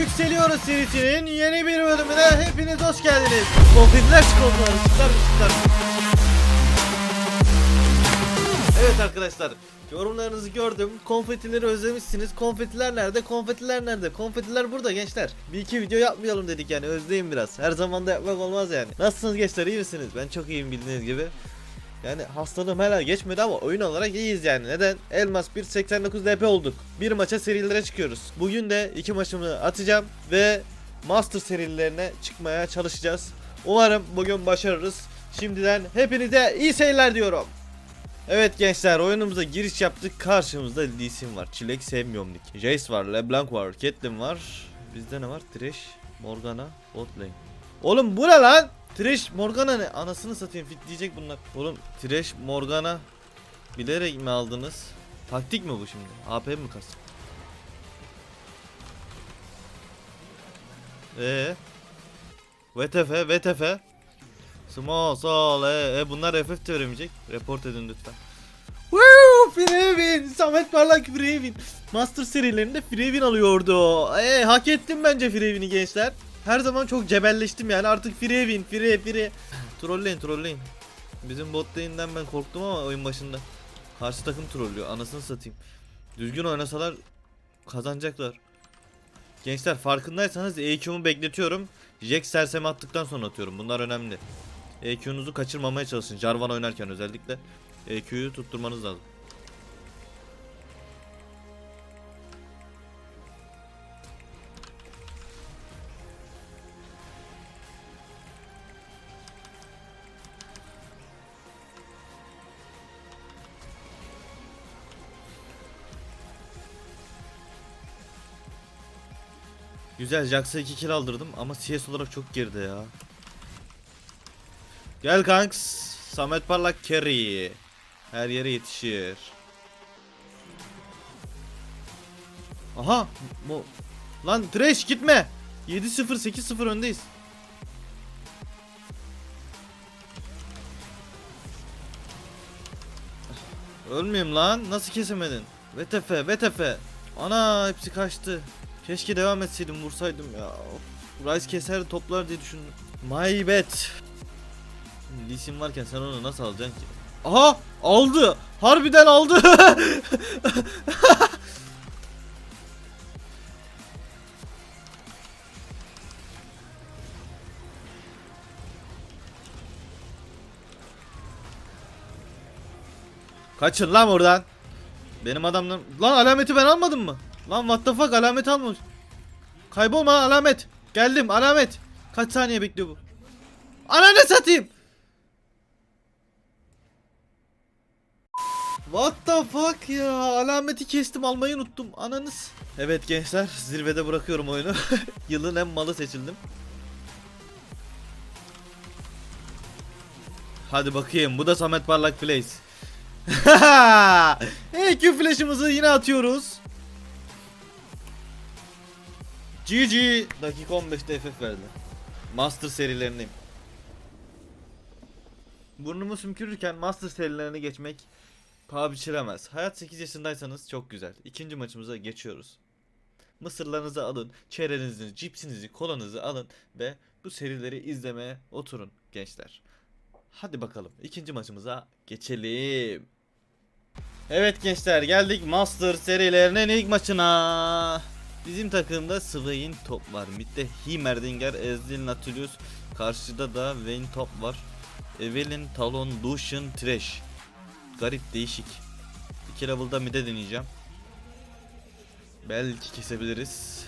Yükseliyoruz serisinin yeni bir bölümüne hepiniz hoş geldiniz. Konfetiler çikolataları çıkar çıkar. Evet arkadaşlar yorumlarınızı gördüm. Konfetileri özlemişsiniz. Konfetiler nerede? Konfetiler nerede? Konfetiler burada gençler. Bir iki video yapmayalım dedik yani özleyin biraz. Her zaman da yapmak olmaz yani. Nasılsınız gençler iyi misiniz? Ben çok iyiyim bildiğiniz gibi. Yani hastalığım hala geçmedi ama oyun olarak iyiyiz yani. Neden? Elmas 1.89 DP olduk. Bir maça serilere çıkıyoruz. Bugün de iki maçımı atacağım ve Master serilerine çıkmaya çalışacağız. Umarım bugün başarırız. Şimdiden hepinize iyi seyirler diyorum. Evet gençler oyunumuza giriş yaptık. Karşımızda Lee Sin var. Çilek sevmiyorum Nick. Jace var, LeBlanc var, Caitlyn var. Bizde ne var? Thresh, Morgana, Botlane. Oğlum bu ne lan? Thresh, Morgana ne? Anasını satayım fit diyecek bunlar. Oğlum Thresh, Morgana bilerek mi aldınız? Taktik mi bu şimdi? AP mi kastın? Eee? VTF, VTF. Small, sol, e, e bunlar FF de veremeyecek. Report edin lütfen. Woo! Frevin! Samet Parlak Frevin. Master serilerinde Frevin alıyordu. E, hak ettim bence Frevin'i gençler. Her zaman çok cebelleştim yani artık Frevin, Fre, Fre. trolleyin, trolleyin. Bizim bot lane'den ben korktum ama oyun başında. Karşı takım trollüyor. Anasını satayım. Düzgün oynasalar kazanacaklar. Gençler farkındaysanız EQ'mu bekletiyorum. Jack sersemi attıktan sonra atıyorum. Bunlar önemli. EQ'nuzu kaçırmamaya çalışın. Jarvan oynarken özellikle. EQ'yu tutturmanız lazım. Güzel Jax'a 2 kill aldırdım ama CS olarak çok geride ya. Gel kanks. Samet Parlak carry. Her yere yetişir. Aha. Bu. Lan Trash gitme. 7-0 8-0 öndeyiz. Ölmeyeyim lan. Nasıl kesemedin? VTF, VTF. Ana hepsi kaçtı. Keşke devam etseydim vursaydım ya. Of. Rice keser toplar diye düşündüm. My bad. Lee Sin varken sen onu nasıl alacaksın ki? Aha aldı. Harbiden aldı. Kaçın lan oradan. Benim adamlarım... Lan alameti ben almadım mı? Lan what the fuck alamet almamış. Kaybolma alamet. Geldim alamet. Kaç saniye bekliyor bu? Ananı satayım. What the fuck ya? Alameti kestim almayı unuttum. Ananız. Evet gençler zirvede bırakıyorum oyunu. Yılın en malı seçildim. Hadi bakayım bu da Samet Parlak Plays. EQ flash'ımızı yine atıyoruz. GG dakika 15'te FF verdi. Master serilerindeyim. Burnumu sümkürürken Master serilerine geçmek paha biçilemez. Hayat 8 yaşındaysanız çok güzel. İkinci maçımıza geçiyoruz. Mısırlarınızı alın, çerenizi, cipsinizi, kolanızı alın ve bu serileri izlemeye oturun gençler. Hadi bakalım ikinci maçımıza geçelim. Evet gençler geldik Master serilerinin ilk maçına. Bizim takımda Swain top var. Mid'de Heimerdinger, Ezreal, Nautilus. Karşıda da Vayne top var. Evelyn, Talon, Lucian, Thresh. Garip değişik. 2 level'da mid'e deneyeceğim. Belki kesebiliriz.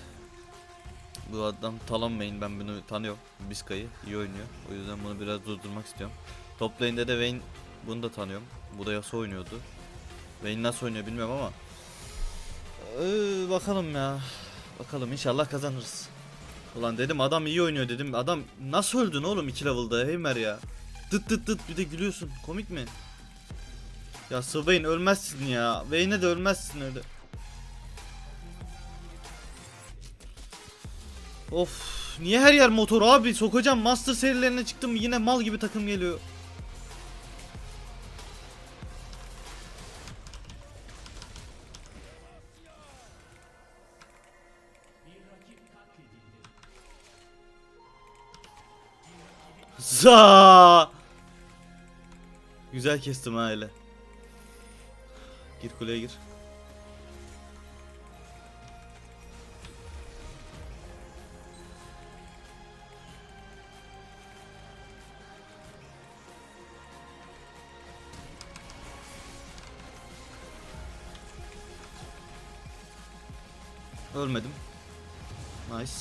Bu adam Talon main ben bunu tanıyorum. Biskay'ı iyi oynuyor. O yüzden bunu biraz durdurmak istiyorum. Top lane'de de Vayne bunu da tanıyorum. Bu da Yasuo oynuyordu. Vayne nasıl oynuyor bilmiyorum ama. Ee, bakalım ya. Bakalım inşallah kazanırız. Ulan dedim adam iyi oynuyor dedim. Adam nasıl öldün oğlum 2 level'da Heimer ya. Tıt tıt tıt bir de gülüyorsun. Komik mi? Ya Swain ölmezsin ya. Vayne'e de ölmezsin öyle. Of niye her yer motor abi sokacağım master serilerine çıktım yine mal gibi takım geliyor. Za. Güzel kestim ha öyle. Gir kuleye gir. Ölmedim. Nice.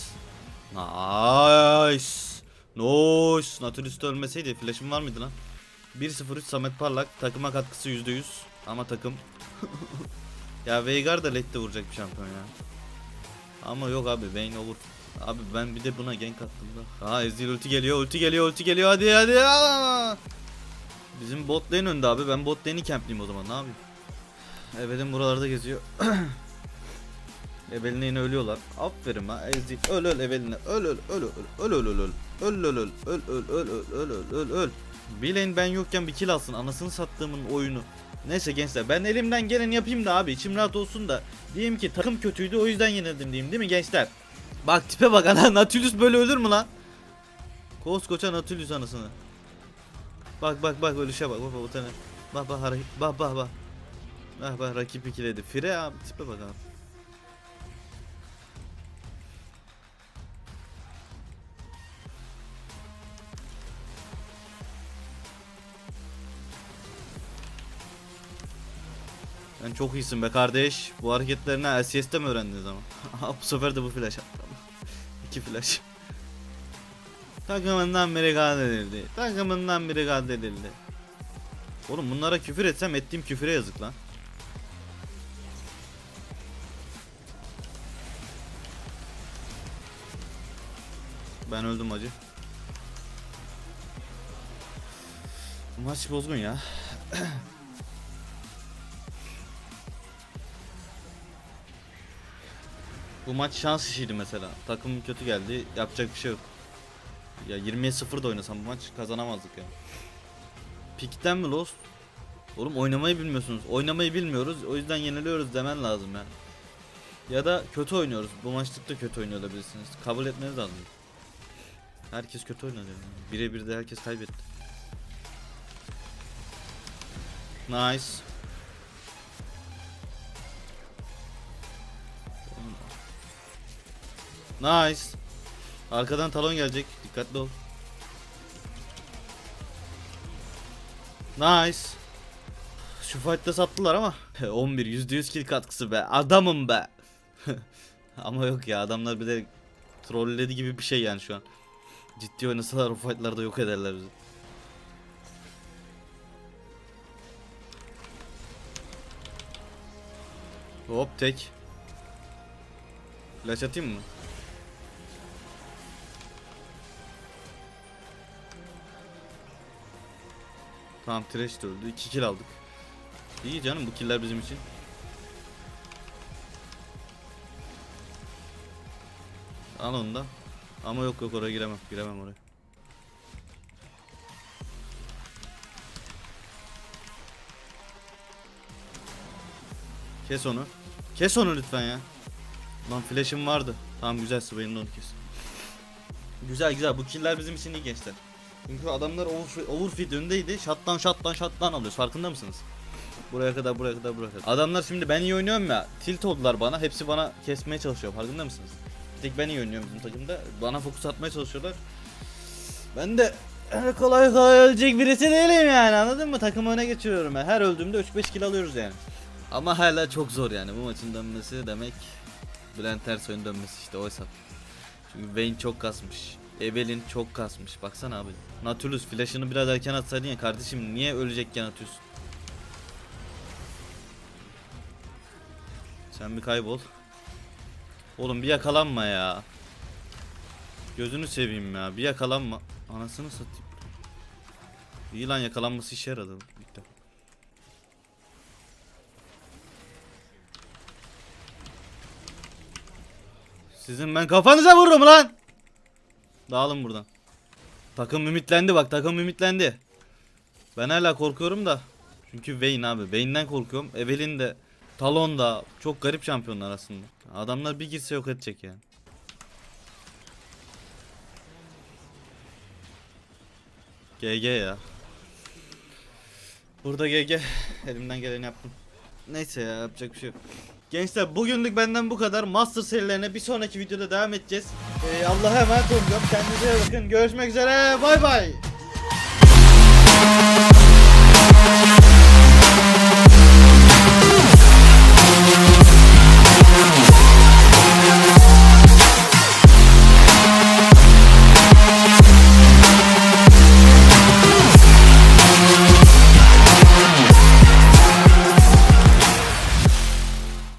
Nice. Nice. Natürlüs'te ölmeseydi flash'ım var mıydı lan? 1-0-3 Samet Parlak. Takıma katkısı %100. Ama takım. ya Veigar da late vuracak bir şampiyon ya. Ama yok abi Vayne olur. Abi ben bir de buna gank attım da. Aa Ezreal ulti geliyor, ulti geliyor, ulti geliyor. Hadi hadi. Aa! Bizim bot lane önde abi. Ben bot lane'i campleyeyim o zaman. Ne yapayım? Evelin buralarda geziyor. Evelin'e ölüyorlar. Aferin ha Ezreal. Öl öl Evelin'e. Öl öl öl öl öl öl öl öl. Öl öl öl öl öl öl öl öl öl öl lane ben yokken bir kill alsın. Anasını sattığımın oyunu. Neyse gençler ben elimden geleni yapayım da abi içim rahat olsun da diyeyim ki takım kötüydü o yüzden yenildim diyeyim değil mi gençler? Bak tipe bak ana Nautilus böyle ölür mü lan? Koskoca Nautilus anasını. Bak bak bak ölüşe bak bak bak. Bak bak hareket bak bak bak. Bak bak rakip ikiledi. Fire abi tipe bak abi. Çok iyisin be kardeş. Bu hareketlerini LCS'te mi öğrendiniz ama? bu sefer de bu flash attı. İki flash. Takımından biri katledildi. Takımından biri katledildi. Oğlum bunlara küfür etsem ettiğim küfüre yazık lan. Ben öldüm acı. Maç bozgun ya. Bu maç şans işiydi mesela. Takım kötü geldi. Yapacak bir şey yok. Ya 20'ye 0 da oynasam bu maç kazanamazdık ya. Pikten mi lost? Oğlum oynamayı bilmiyorsunuz. Oynamayı bilmiyoruz. O yüzden yeniliyoruz demen lazım ya. Ya da kötü oynuyoruz. Bu maçlıkta kötü oynuyor olabilirsiniz. Kabul etmeniz lazım. Herkes kötü oynadı. Birebir de herkes kaybetti. Nice. Nice. Arkadan talon gelecek. Dikkatli ol. Nice. Şu fight'ta sattılar ama 11 %100 kill katkısı be. Adamım be. ama yok ya adamlar bir de trolledi gibi bir şey yani şu an. Ciddi oynasalar o fight'larda yok ederler bizi. Hop tek. Flash atayım mı? Tamam Thresh de öldü. 2 kill aldık. İyi canım bu killer bizim için. Al onu da. Ama yok yok oraya giremem. Giremem oraya. Kes onu. Kes onu lütfen ya. Lan flash'im vardı. Tamam güzel Swain'in onu kes. Güzel güzel bu killer bizim için iyi gençler. Çünkü adamlar over, overfeed öndeydi. Shot'tan shot'tan shot'tan alıyoruz. Farkında mısınız? Buraya kadar buraya kadar buraya kadar. Adamlar şimdi ben iyi oynuyorum ya. Tilt oldular bana. Hepsi bana kesmeye çalışıyor. Farkında mısınız? Bir tek ben iyi oynuyorum bizim takımda. Bana fokus atmaya çalışıyorlar. Ben de öyle kolay kolay ölecek birisi değilim yani anladın mı? Takımı öne geçiriyorum ben. Her öldüğümde 3-5 kill alıyoruz yani. Ama hala çok zor yani bu maçın dönmesi demek Bülent Ersoy'un dönmesi işte oysa. Çünkü Vayne çok kasmış. Evelyn çok kasmış. Baksana abi. Nautilus flash'ını biraz erken atsaydın ya kardeşim niye ölecekken atıyorsun? Sen bir kaybol. Oğlum bir yakalanma ya. Gözünü seveyim ya. Bir yakalanma. Anasını satayım. İyi lan yakalanması işe yaradı. İlk. Sizin ben kafanıza vururum lan. Dağılın buradan. Takım ümitlendi bak takım ümitlendi. Ben hala korkuyorum da. Çünkü Vayne abi. Vayne'den korkuyorum. Evelyn de Talon da çok garip şampiyonlar aslında. Adamlar bir girse yok edecek yani. GG ya. Burada GG. Elimden geleni yaptım. Neyse ya yapacak bir şey yok. Gençler bugünlük benden bu kadar. Master serilerine bir sonraki videoda devam edeceğiz. Ee, Allah'a emanet olun. Kendinize bakın. Görüşmek üzere. Bay bay.